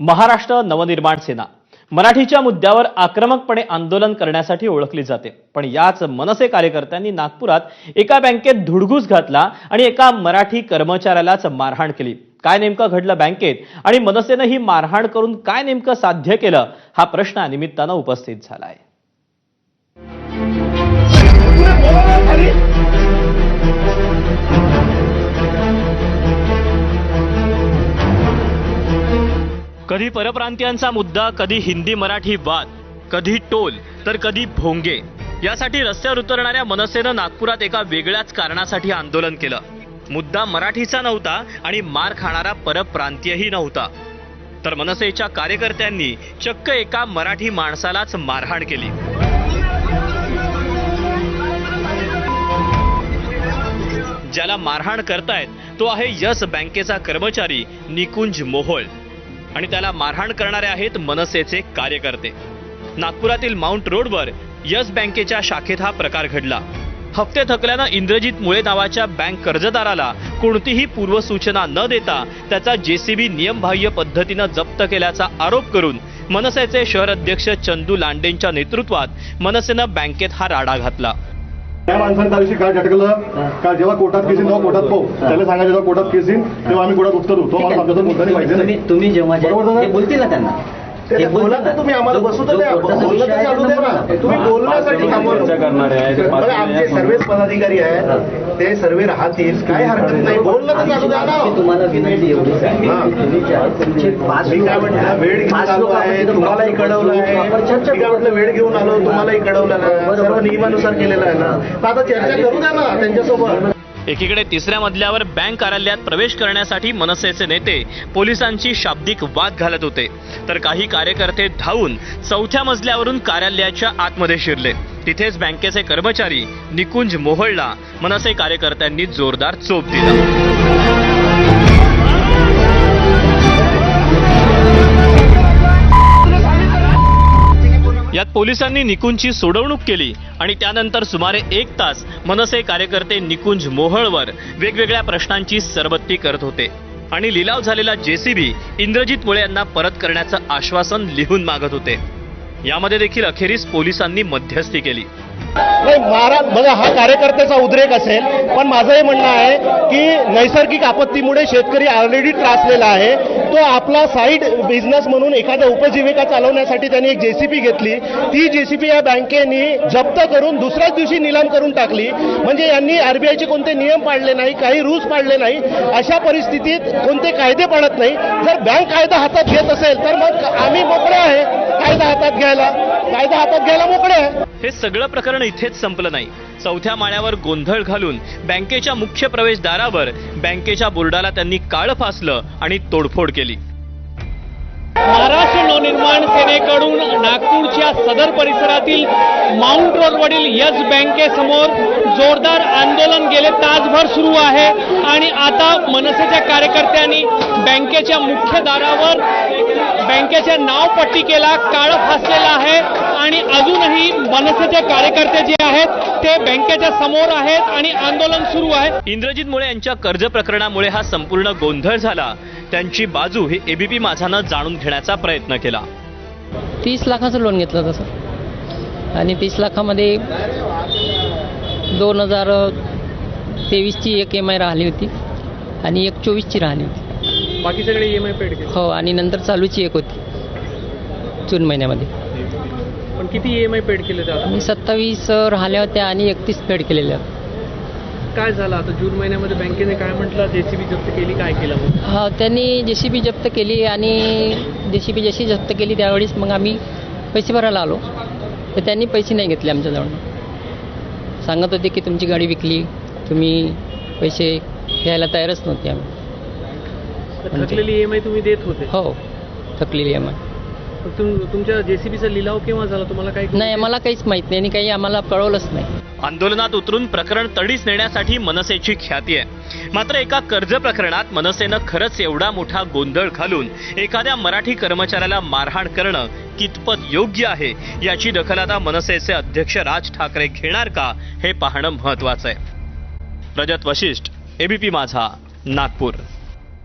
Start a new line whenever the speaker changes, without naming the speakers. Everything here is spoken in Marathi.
महाराष्ट्र नवनिर्माण सेना. मराठीच्या मुद्द्यावर आक्रमकपणे आंदोलन करण्यासाठी ओळखली जाते. पण याच मनसे कार्यकर्त्यांनी नागपुरात एका बँकेत धुडगूस घातला आणि एका मराठी कर्मचाऱ्यालाच मारहाण केली. काय नेमकं घडलं बँकेत आणि मनसेनं ही मारहाण करून काय नेमकं साध्य केलं हा प्रश्न या निमित्तानं उपस्थित झालाय. कधी परप्रांतीयांचा मुद्दा कधी हिंदी मराठी वाद कधी टोल तर कधी भोंगे. यासाठी रस्त्यावर उतरणाऱ्या मनसेनं नागपुरात एका वेगळ्याच कारणासाठी आंदोलन केलं. मुद्दा मराठीचा नव्हता आणि मार खाणारा परप्रांतीयही नव्हता. तर मनसेच्या कार्यकर्त्यांनी चक्क एका मराठी माणसालाच मारहाण केली. ज्याला मारहाण करतायत तो आहे यस बँकेचा कर्मचारी निकुंज मोहोळ. आणि त्याला मारहाण करणारे आहेत मनसेचे कार्यकर्ते. नागपुरातील माउंट रोडवर यस बँकेच्या शाखेत हा प्रकार घडला. हप्ते थकल्यानं इंद्रजित मुळे नावाच्या बँक कर्जदाराला कोणतीही पूर्वसूचना न देता त्याचा जेसीबी नियमबाह्य पद्धतीनं जप्त केल्याचा आरोप करून मनसेचे शहर अध्यक्ष चंदू लांडेंच्या नेतृत्वात मनसेनं बँकेत हा राडा घातला.
त्या माणसाने त्या दिवशी काय झटकलं. का जेव्हा कोर्टात केसीन तेव्हा कोर्टात पाहू त्याला सांगा जेव्हा कोर्टात केसीन तेव्हा आम्ही कोर्टात उत्तरू तो माणूस आमच्यासोबत मुद्दा नाही पाहिजे.
तुम्ही जेव्हा
बरोबर
बोलतील ना त्यांना.
तुम्ही आम्हाला बसू तर द्या. चालू द्या ना. बोलण्यासाठी
आमचे सर्वच पदाधिकारी आहेत. ते सर्व राहतील. काय हरकत नाही. बोललं तर चालू द्या ना.
तुम्हाला विनंती एवढीच आहे.
मी काय म्हटलं वेळ घेऊन आहे. तुम्हालाही कळवलं आहे.
आपण चर्चा
मी काय म्हटलं वेळ घेऊन आलो तुम्हालाही कळवलं. सर्व नियमानुसार केलेलं आहे ना. आता चर्चा करू द्या ना त्यांच्यासोबत.
एकीकडे तिसऱ्या मजल्यावर बँक कार्यालयात प्रवेश करण्यासाठी मनसेचे नेते पोलिसांची शाब्दिक वाद घालत होते. तर काही कार्यकर्ते धावून चौथ्या मजल्यावरून कार्यालयाच्या आतमध्ये शिरले. तिथेच बँकेचे कर्मचारी निकुंज मोहळला. मनसे कार्यकर्त्यांनी जोरदार चोप दिला. यात पोलिसांनी निकुंजची सोडवणूक केली आणि त्यानंतर सुमारे एक तास मनसे कार्यकर्ते निकुंज मोहळवर वेगवेगळ्या प्रश्नांची सरबत्ती करत होते. आणि लिलाव झालेला जेसीबी इंद्रजित मुळे यांना परत करण्याचं आश्वासन लिहून मागत होते. यामध्ये देखील अखेरीस पोलिसांनी मध्यस्थी केली.
नाही महाराज बघा हा कार्यकर्त्याचा उद्रेक असेल पण माझं हे म्हणणं आहे की नैसर्गिक आपत्तीमुळे शेतकरी ऑलरेडी त्रासलेला आहे. तो आपला साईड बिझनेस म्हणून एखाद्या उपजीविका चालवण्यासाठी त्यांनी एक जेसीबी घेतली. ती जेसीबी या बँकेने जप्त करून दुसऱ्याच दिवशी निलाम करून टाकली. म्हणजे यांनी आरबीआयचे कोणते नियम पाळले नाही काही रूल्स पाळले नाही. अशा परिस्थितीत कोणते कायदे पाळत नाही. जर बँक कायदा हातात घेत असेल तर मग आम्ही मोकळे आहे कायदा हातात घ्यायला. कायदा हातात घ्यायला मोकळे.
हे सगळं प्रकरण इथेच संपलं नाही. चौथ्या माळ्यावर गोंधळ घालून बँकेच्या मुख्य प्रवेशद्वारावर बँकेच्या बोर्डाला त्यांनी काळ फासलं आणि तोडफोड केली.
नवनिर्माण सेनेकडून नागपूरच्या सदर परिसरातील माउंट रोडवरील यस बँकेसमोर जोरदार आंदोलन गेले. तासभर सुरू आहे आणि आता मनसेच्या कार्यकर्त्यांनी बँकेच्या मुख्य दारावर बँकेच्या नावपट्टिकेला काळं फासलेला आहे आणि अजूनही मनसेचे कार्यकर्ते जे आहेत ते बँकेच्या समोर आहेत आणि आंदोलन सुरू आहे.
इंद्रजित मुळे यांच्या कर्ज प्रकरणामुळे हा संपूर्ण गोंधळ झाला. त्यांची बाजू ही एबीपी माझानं जाणून घेण्याचा प्रयत्न केला.
तीस लाखाचं लोन घेतलं तसं. आणि तीस लाखामध्ये दोन हजार तेवीसची एक एम आय राहिली होती आणि एक चोवीसची राहिली होती.
बाकी सगळे ई एम आय पेड
हो आणि नंतर चालूची एक होती. जून महिन्यामध्ये.
पण किती ई एम आय पेड केले
आणि सत्तावीस राहिल्या होत्या आणि एकतीस पेड केलेल्या
काय झालं? आता जून महिन्यामध्ये बँकेने काय म्हटलं? जेसीबी जप्त केली काय केलं मग?
हा त्यांनी जे सी बी जप्त केली आणि जे सी बी जशी जप्त केली त्यावेळेस मग आम्ही पैसे भरायला आलो. तर त्यांनी पैसे नाही घेतले आमच्याजवळ. सांगत होते की तुमची गाडी विकली तुम्ही पैसे घ्यायला तयारच नव्हते आम्ही.
थकलेली ई एम आय तुम्ही देत होते.
हो थकलेली आम्हाला
पण तुम- तुमच्या जेसीबीचा लिलाव केव्हा झाला? तुम्हाला काही
नाही आम्हाला काहीच माहीत नाही आणि काही आम्हाला कळवलंच नाही.
आंदोलनात उतरून प्रकरण तडीस नेण्यासाठी मनसेची ख्याती आहे. मात्र एका कर्ज प्रकरणात मनसेनं खरंच एवढा मोठा गोंधळ घालून एखाद्या मराठी कर्मचाऱ्याला मारहाण करणं कितपत योग्य आहे याची दखल आता मनसेचे अध्यक्ष राज ठाकरे घेणार का हे पाहणं महत्वाचं आहे. रजत वशिष्ठ एबीपी माझा नागपूर.